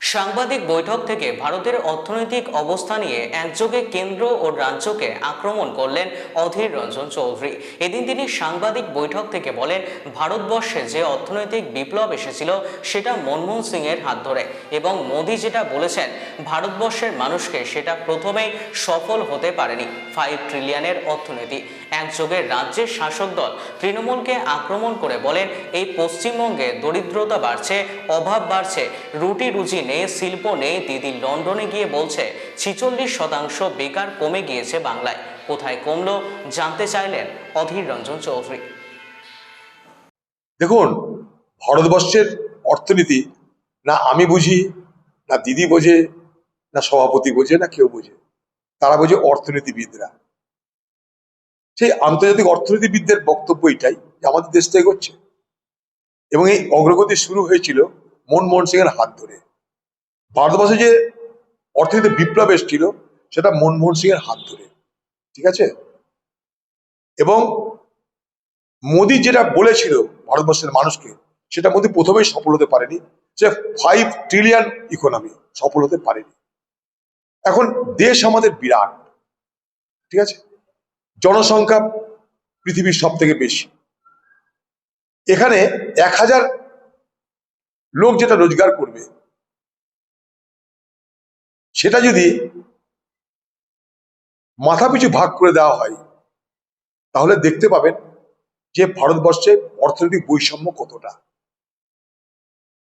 সাংবাদিক বৈঠক থেকে ভারতের অর্থনৈতিক অবস্থা নিয়ে একযোগে কেন্দ্র ও রাজ্যকে আক্রমণ করলেন অধীর রঞ্জন চৌধুরী। এদিন তিনি সাংবাদিক বৈঠক থেকে বলেন, ভারতবর্ষে যে অর্থনৈতিক বিপ্লব এসেছিল, সেটা মনমোহন সিং এর হাত ধরে এবং মোদী যেটা বলেছেন, ভারতবর্ষের মানুষকে সেটা প্রথমেই সফল হতে পারেনি ফাইভ ট্রিলিয়নের অর্থনীতি। একযোগে রাজ্যের শাসক দল তৃণমূলকে আক্রমণ করে বলেন, এই পশ্চিমবঙ্গে দরিদ্রতা বাড়ছে, অভাব বাড়ছে রুটি রুজি নেই শিল্প নেই দিদি লন্ডনে গিয়ে বলছে, ছিচল্লিশ শতাংশ বেকার কমে গিয়েছে বাংলায়। কোথায় কমলো জানতে চাইলেন অধীর রঞ্জন চৌধুরী। দেখুন, ভারতবর্ষের অর্থনীতি না আমি বুঝি, না দিদি বোঝে, না সভাপতি বোঝে, না কেউ বোঝে। তারা বোঝে অর্থনীতিবিদরা। সেই আন্তর্জাতিক অর্থনীতিবিদদের বক্তব্য এটাই যে আমাদের দেশটা এগোচ্ছে। এবং এই অগ্রগতি শুরু হয়েছিল মনমোহন সিং এর হাত ধরে। ভারতবর্ষে যে অর্থনীতি বিপ্লব এসেছিল, সেটা মনমোহন সিং এর হাত ধরে, ঠিক আছে? এবং মোদি যেটা বলেছিল ভারতবর্ষের মানুষকে, সেটা মোদি প্রথমেই সফল হতে পারেনি, যে ফাইভ ট্রিলিয়ন ইকোনমি সফল হতে পারেনি। এখন দেশ আমাদের বিরাট, ঠিক আছে? জনসংখ্যা পৃথিবীর সব থেকে বেশি। এখানে এক হাজার লোক যেটা রোজগার করবে সেটা যদি মাথাপিছু ভাগ করে দেওয়া হয়, তাহলে দেখতে পাবেন যে ভারতবর্ষে অর্থনৈতিক বৈষম্য কতটা।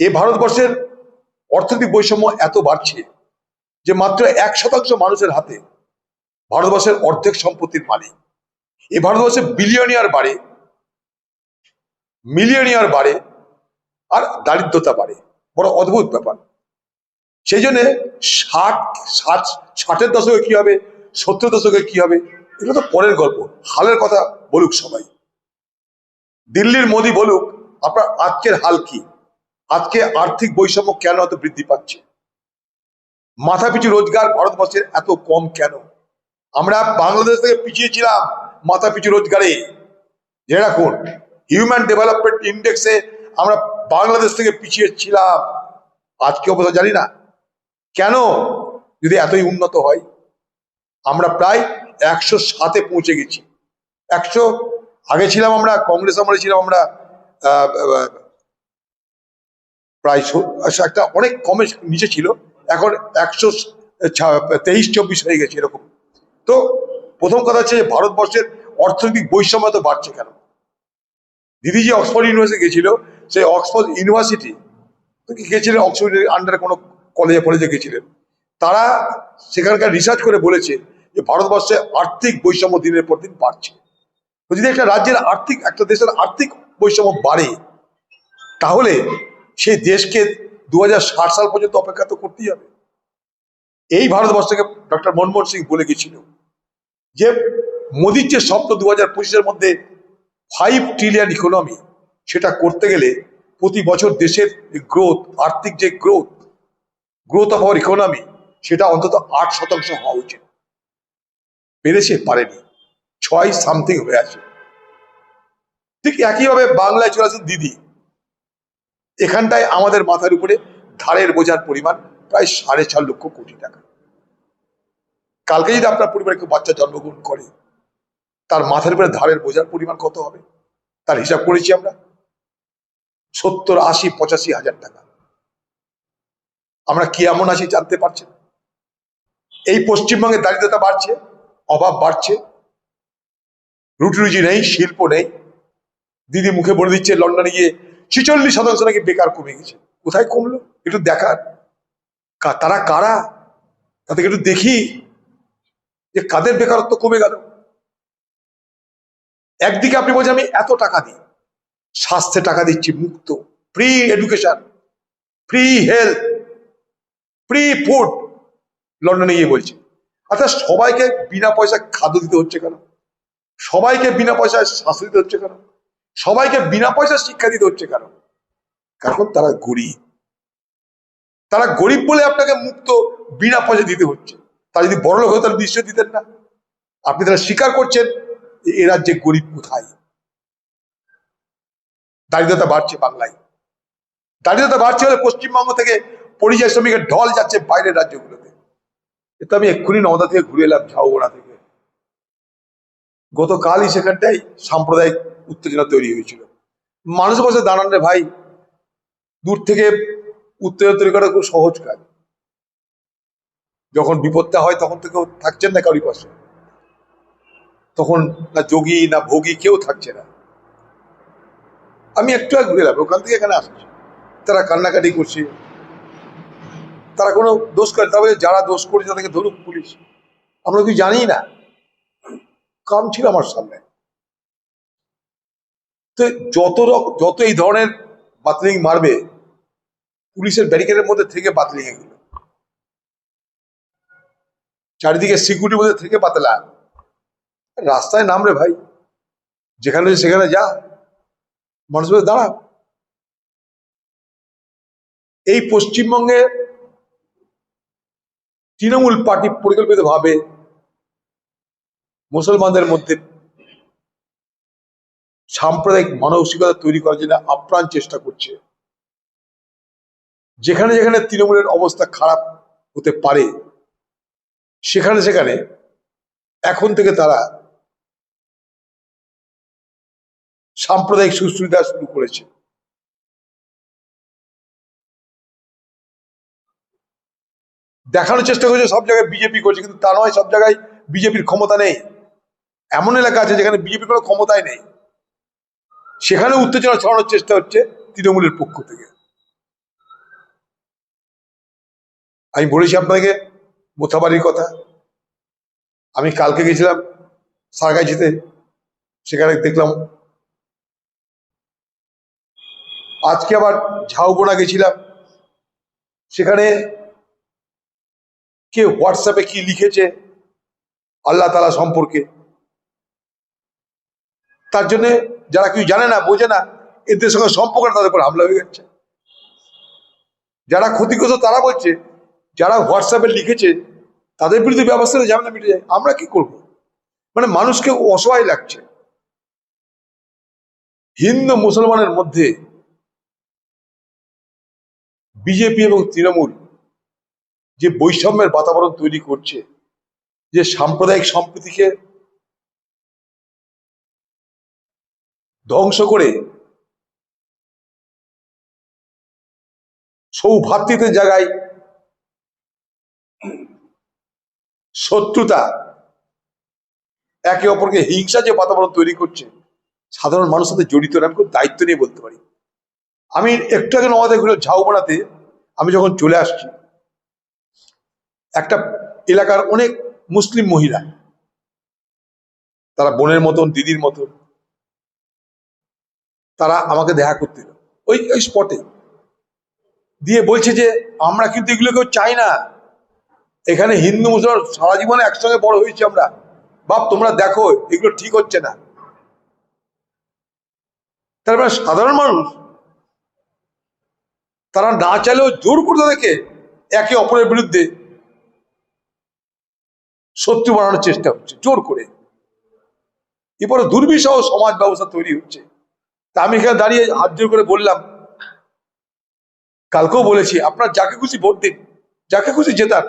এ ভারতবর্ষের অর্থনৈতিক বৈষম্য এত বাড়ছে যে মাত্র এক শতাংশ মানুষের হাতে ভারতবর্ষের অর্ধেক সম্পত্তির মালিক। এই ভারতবর্ষে বিলিয়নিয়ার বাড়ে মিলিয়নিয়ার বাড়ে, আর দারিদ্রতা বাড়ে। বড় অদ্ভুত ব্যাপার। সেই জন্য ষাট ষাট, ষাটের দশকে কি হবে? সত্তর দশকে কি হবে? এগুলো তো পরের গল্প। হালের কথা বলুক সবাই। দিল্লির মোদি বলুক, আপনার আজকের হাল কি? আজকে আর্থিক বৈষম্য কেন এত বৃদ্ধি পাচ্ছে? মাথাপিছু রোজগার ভারতবর্ষের এত কম কেন? আমরা বাংলাদেশ থেকে পিছিয়ে ছিলাম মাথাপিছু রোজগারে। জেনে রাখুন হিউম্যান ডেভেলপমেন্ট ইন্ডেক্সে আমরা বাংলাদেশ থেকে পিছিয়ে ছিলাম আজকে অবস্থা জানি না। কেন? যদি এতই উন্নত হয় আমরা প্রায় একশো সাতে পৌঁছে গেছি। একশো আগে ছিলাম আমরা কংগ্রেস আমলে ছিলাম আমরা প্রায় আচ্ছা, একটা অনেক কমে নিচে ছিল। এখন একশো তেইশ চব্বিশ হয়ে গেছে এরকম। তো প্রথম কথা হচ্ছে যে ভারতবর্ষের অর্থনৈতিক বৈষম্য তো বাড়ছে কেন? দিদি যে অক্সফোর্ড ইউনিভার্সিটি গেছিল সেই অক্সফোর্ড ইউনিভার্সিটি গেছিলেন অক্সফোর্ড আন্ডারে কোনো কলেজে কলেজে গেছিলেন। তারা সেখানকার রিসার্চ করে বলেছে যে ভারতবর্ষে আর্থিক বৈষম্য দিনের পর দিন বাড়ছে। যদি একটা রাজ্যের আর্থিক, একটা দেশের আর্থিক বৈষম্য বাড়ে, তাহলে সেই দেশকে দু হাজার ষাট সাল পর্যন্ত অপেক্ষা তো করতেই হবে। এই ভারতবর্ষকে ডক্টর মনমোহন সিং বলে গেছিল যে মোদির যে স্বপ্ন দু হাজার পঁচিশের মধ্যে ফাইভ ট্রিলিয়ন ইকোনমি সেটা করতে গেলে প্রতি বছর দেশের গ্রোথ আর্থিক যে growth growth of our economy, সেটা অন্তত আট শতাংশ হওয়া উচিত। পেরেছে পারেনি। ছয় সামথিং হয়ে আছে। ঠিক একইভাবে বাংলায় চলে আসেন দিদি। এখানটায় আমাদের মাথার উপরে ধারের বোঝার পরিমাণ প্রায় সাড়ে চার লক্ষ কোটি টাকা। কালকে যদি আপনার পরিবারে কেউ বাচ্চা জন্মগ্রহণ করে, তার মাথার উপরে ধারের বোঝার পরিমাণ কত হবে? তার হিসাব করেছি আমরা। সত্তর, আশি, পঁচাশি হাজার টাকা। আমরা কি এমন আছি জানতে পারছেন এই পশ্চিমবঙ্গে দারিদ্রতা বাড়ছে, অভাব বাড়ছে। রুটি রুজি নেই, শিল্প নেই। দিদি মুখে বলে দিচ্ছে, লন্ডনে গিয়ে ছিচল্লিশ শতাংশ নাকি বেকার কমে গেছে। কোথায় কমলো? একটু দেখার তারা কারা? তাদেরকে একটু দেখি যে কাদের বেকারত্ব কমে গেল। একদিকে আপনি বলছেন, আমি এত টাকা দিই। স্বাস্থ্যে টাকা দিচ্ছি, মুক্ত free education free health free food লন্ডনে গিয়ে বলছে। অর্থাৎ সবাইকে বিনা পয়সা খাদ্য দিতে হচ্ছে কেন? সবাইকে বিনা পয়সায় স্বাস্থ্য দিতে হচ্ছে কেন? সবাইকে বিনা পয়সা শিক্ষা দিতে হচ্ছে কেন? কারণ তারা গরিব। তারা গরিব বলে আপনাকে মুক্ত বিনা পয়সা দিতে হচ্ছে। তারা যদি বড় লোক হতো, তাহলে নিশ্চয় দিতেন না। আপনি তারা স্বীকার করছেন এ রাজ্যে গরিব কোথায়? দারিদ্রতা বাড়ছে বাংলায়। দারিদ্রতা বাড়ছে হলে পশ্চিমবঙ্গ থেকে পরিযায়ী শ্রমিকের ঢল যাচ্ছে বাইরের রাজ্যগুলোতে। তো আমি এক্ষুনি নওদা থেকে ঘুরে এলাম ঝাউগড়া থেকে। গতকালই সেখানটাই সাম্প্রদায়িক উত্তেজনা তৈরি হয়েছিল। মানুষ বসে দাঁড়ান রে ভাই। দূর থেকে উত্তেজনা তৈরি করা খুব সহজ কাজ। যখন বিপদটা হয় তখন তো কেউ থাকছেন না কারোর পাশে। তখন না যোগী, না ভোগী কেউ থাকছে না। আমি একটু ঘুরে এলাম, ওখান থেকে এখানে আসছি। তারা কান্নাকাটি করছে। তারা কোনো দোষ করে, তবে যারা দোষ করেছে তাদেরকে ধরুক পুলিশ। আমরা কিছু জানি না? কাম ছিল আমার সামনে। তো যত যত এই ধরনের বাতলিং মারবে, পুলিশের ব্যারিকেডের মধ্যে থেকে বাতলিং এগুলো চারিদিকে সিকিউরিটির মধ্যে থেকে পাতলা রাস্তায় নামরে ভাই। যেখানে সেখানে যা। মানুষ দাঁড়া। এই পশ্চিমবঙ্গে তৃণমূল পার্টি পরিকল্পিত ভাবে মুসলমানদের মধ্যে সাম্প্রদায়িক মানসিকতা তৈরি করার জন্য আপ্রাণ চেষ্টা করছে। যেখানে যেখানে তৃণমূলের অবস্থা খারাপ হতে পারে, সেখানে সেখানে এখন থেকে তারা সাম্প্রদায়িক সুশ্রী শুরু করেছে। দেখানোর চেষ্টা করছে, সব জায়গায় বিজেপি করছে, কিন্তু তা নয়, সব জায়গায় বিজেপির ক্ষমতা নেই। এমন এলাকা আছে যেখানে বিজেপির কোনো ক্ষমতাই নেই। সেখানে উত্তেজনা ছড়ানোর চেষ্টা হচ্ছে তৃণমূলের পক্ষ থেকে। আমি বলেছি আপনাকে, মোথাবাড়ির কথা। আমি কালকে গেছিলাম সারগাছিতে সেখানে দেখলাম, আজকে আবার ঝাউবোনা গেছিলাম। সেখানে কে হোয়াটসঅ্যাপে কি লিখেছে আল্লাহ তালা সম্পর্কে? তার জন্য যারা কেউ জানে না, বোঝে না, এদের সঙ্গে সম্পর্ক তাদের উপর হামলা হয়ে যাচ্ছে। যারা ক্ষতিগ্রস্ত তারা বলছে, যারা হোয়াটসঅ্যাপে লিখেছে, তাদের বিরুদ্ধে ব্যবস্থা ঝামেলা মিটে যায়। আমরা কি করব? মানে মানুষকে অসহায় লাগছে। হিন্দু মুসলমানের মধ্যে বিজেপি এবং তৃণমূল যে বৈষম্যের বাতাবরণ তৈরি করছে, যে সাম্প্রদায়িক সম্প্রীতিকে ধ্বংস করে সৌভাতৃত্বের জায়গায় শত্রুতা একে অপরকে হিংসা যে বাতাবরণ তৈরি করছে, সাধারণ মানুষ সাথে জড়িত আমি খুব দায়িত্ব নিয়ে বলতে পারি। আমি একটু আগে আমাদের ঘুরে ঝাউবাড়াতে আমি যখন চলে আসছি একটা এলাকার অনেক মুসলিম মহিলা। তারা বোনের মতন, দিদির মতন। তারা আমাকে দেখা করতে ওই ওই স্পটে দিয়ে বলছে যে, আমরা কিন্তু এগুলো কেউ চাই না। এখানে হিন্দু, মুসলমান সারা জীবনে একসঙ্গে বড় হয়েছি আমরা। বাপ, তোমরা দেখো, এগুলো ঠিক হচ্ছে না। তারপরে সাধারণ মানুষ, তারা না চাইলেও জোর করে তাদেরকে একে অপরের বিরুদ্ধে শত্রু বানানোর চেষ্টা হচ্ছে, জোর করে। এরপরে দুর্বিষহ সমাজ ব্যবস্থা তৈরি হচ্ছে। তা আমি এখানে দাঁড়িয়ে হাত জোর করে বললাম, কালকেও বলেছি, আপনার যাকে খুশি ভোট দিন, যাকে খুশি জেতান।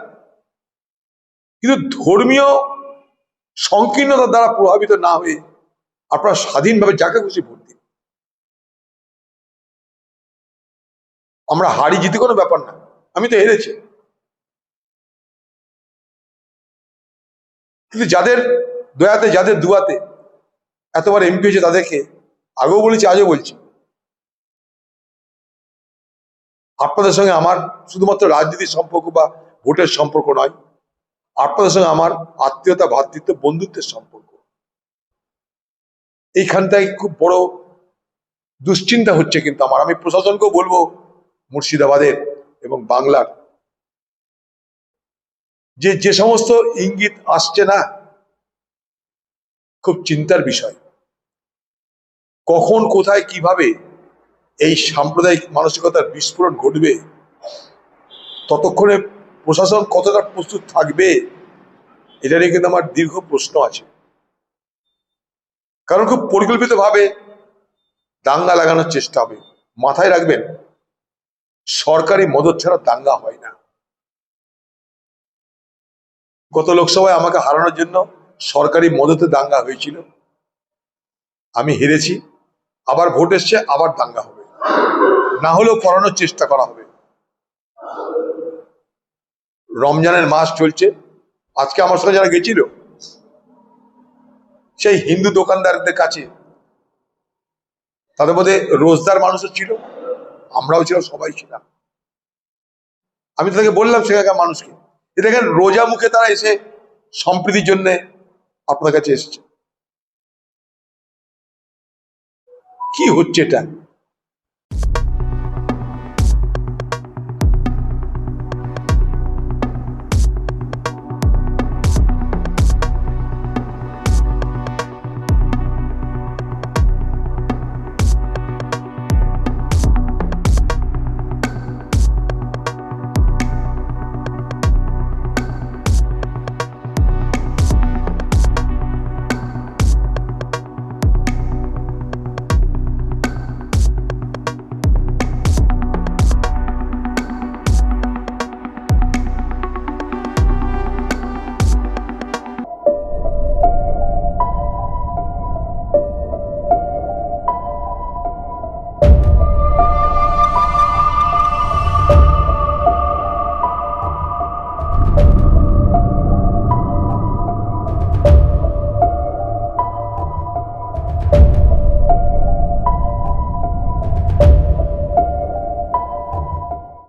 কিন্তু ধর্মীয় সংকীর্ণতার দ্বারা প্রভাবিত না হয়ে আপনারা স্বাধীনভাবে যাকে খুশি ভোট দিন। আমরা হারি জিতে কোনো ব্যাপার না। আমি তো হেরেছি। কিন্তু যাদের দয়াতে, যাদের দুয়াতে এতবার এমপি হয়েছে তাদেরকে আগেও বলেছি, আজও বলছি। আপনাদের সঙ্গে আমার শুধুমাত্র রাজনীতির সম্পর্ক বা ভোটের সম্পর্ক নয়, আপনাদের সঙ্গে আমার আত্মীয়তা ভ্রাতৃত্ব বন্ধুত্বের সম্পর্ক। এইখানটায় খুব বড় দুশ্চিন্তা হচ্ছে কিন্তু আমার। আমি প্রশাসনকেও বলব মুর্শিদাবাদের এবং বাংলার যে যে সমস্ত ইঙ্গিত আসছে না, খুব চিন্তার বিষয়। কখন, কোথায়, কীভাবে এই সাম্প্রদায়িক মানসিকতার বিস্ফোরণ ঘটবে? ততক্ষণে প্রশাসন কতটা প্রস্তুত থাকবে? এটা নিয়ে কিন্তু আমার দীর্ঘ প্রশ্ন আছে। কারণ খুব পরিকল্পিতভাবে দাঙ্গা লাগানোর চেষ্টা হবে। মাথায় রাখবেন, সরকারি মদত ছাড়া দাঙ্গা হয় না। গত লোকসভায় আমাকে হারানোর জন্য সরকারি মদতে দাঙ্গা হয়েছিল। আমি হেরেছি, আবার ভোট এসছে, আবার দাঙ্গা হবে। না হলেও করানোর চেষ্টা করা হবে। রমজানের মাস চলছে, আজকে আমার সঙ্গে যারা গেছিল, সেই হিন্দু দোকানদারদের কাছে তাদের মধ্যে রোজদার মানুষও ছিল, আমরাও ছিলাম, সবাই ছিলাম। আমি তাদেরকে বললাম সেখানকার মানুষকে দেখেন রোজা মুখে তারা এসে সম্প্রীতির জন্য আপনার কাছে এসেছে। কি হচ্ছে এটা?